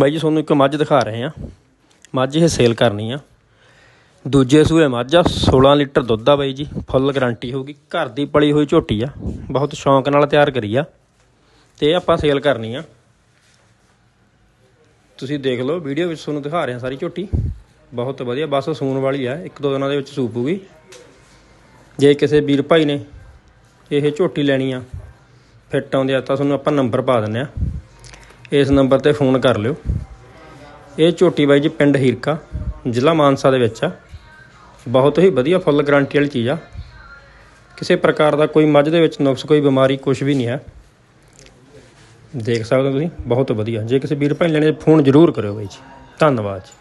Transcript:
ਬਾਈ ਜੀ, ਤੁਹਾਨੂੰ ਇੱਕ ਮੱਝ ਦਿਖਾ ਰਹੇ ਆ ਮੱਝ ਇਹ ਸੇਲ ਕਰਨੀ ਆ। ਦੂਜੇ ਸੂਏ ਮੱਝ ਆ 16 ਲੀਟਰ ਦੁੱਧ ਆ ਬਾਈ ਜੀ ਫੁੱਲ ਗਾਰੰਟੀ ਹੋਊਗੀ। ਘਰ ਦੀ ਪਲੀ ਹੋਈ ਝੋਟੀ ਆ, ਬਹੁਤ ਸ਼ੌਂਕ ਨਾਲ ਤਿਆਰ ਕਰੀ ਆ। ਤੇ ਇਹ ਆਪਾਂ ਸੇਲ ਕਰਨੀ ਆ। ਤੁਸੀਂ ਦੇਖ ਲਓ, ਵੀਡੀਓ ਵਿੱਚ ਤੁਹਾਨੂੰ ਦਿਖਾ ਰਹੇ ਆ ਸਾਰੀ ਝੋਟੀ। ਬਹੁਤ ਵਧੀਆ, ਬਸ ਸੂਣ ਵਾਲੀ ਆ, ਇੱਕ ਦੋ ਦਿਨਾਂ ਦੇ ਵਿੱਚ ਸੂਪੂਗੀ ਜੇ ਕਿਸੇ ਵੀਰ ਭਾਈ ਨੇ ਇਹ ਝੋਟੀ ਲੈਣੀ ਆ, ਫਿੱਟ ਆਉਂਦੇ ਆ, ਤਾਂ ਤੁਹਾਨੂੰ ਆਪਾਂ ਨੰਬਰ ਪਾ ਦਿੰਨੇ ਆ। ਇਸ ਨੰਬਰ ਤੇ ਫੋਨ ਕਰ ਲਿਓ। ਇਹ ਝੋਟੀ ਬਾਈ ਜੀ ਪਿੰਡ ਹੀਰਕਾ, ਜ਼ਿਲ੍ਹਾ ਮਾਨਸਾ ਦੇ ਵਿੱਚ ਆ। ਬਹੁਤ ਹੀ ਵਧੀਆ ਫੁੱਲ ਗਾਰੰਟੀ ਵਾਲੀ ਚੀਜ਼ ਆ। ਕਿਸੇ ਪ੍ਰਕਾਰ ਦਾ ਕੋਈ ਮੱਝ ਦੇ ਵਿੱਚ ਨੁਕਸ, ਕੋਈ ਬਿਮਾਰੀ ਕੁਝ ਵੀ ਨਹੀਂ ਹੈ ਦੇਖ ਸਕਦੇ ਹੋ ਤੁਸੀਂ, ਬਹੁਤ ਵਧੀਆ। ਜੇ ਕਿਸੇ ਵੀਰ ਭਾਈ ਲੈਣੇ ਫੋਨ ਜ਼ਰੂਰ ਕਰਿਓ ਬਾਈ ਜੀ। ਧੰਨਵਾਦ ਜੀ।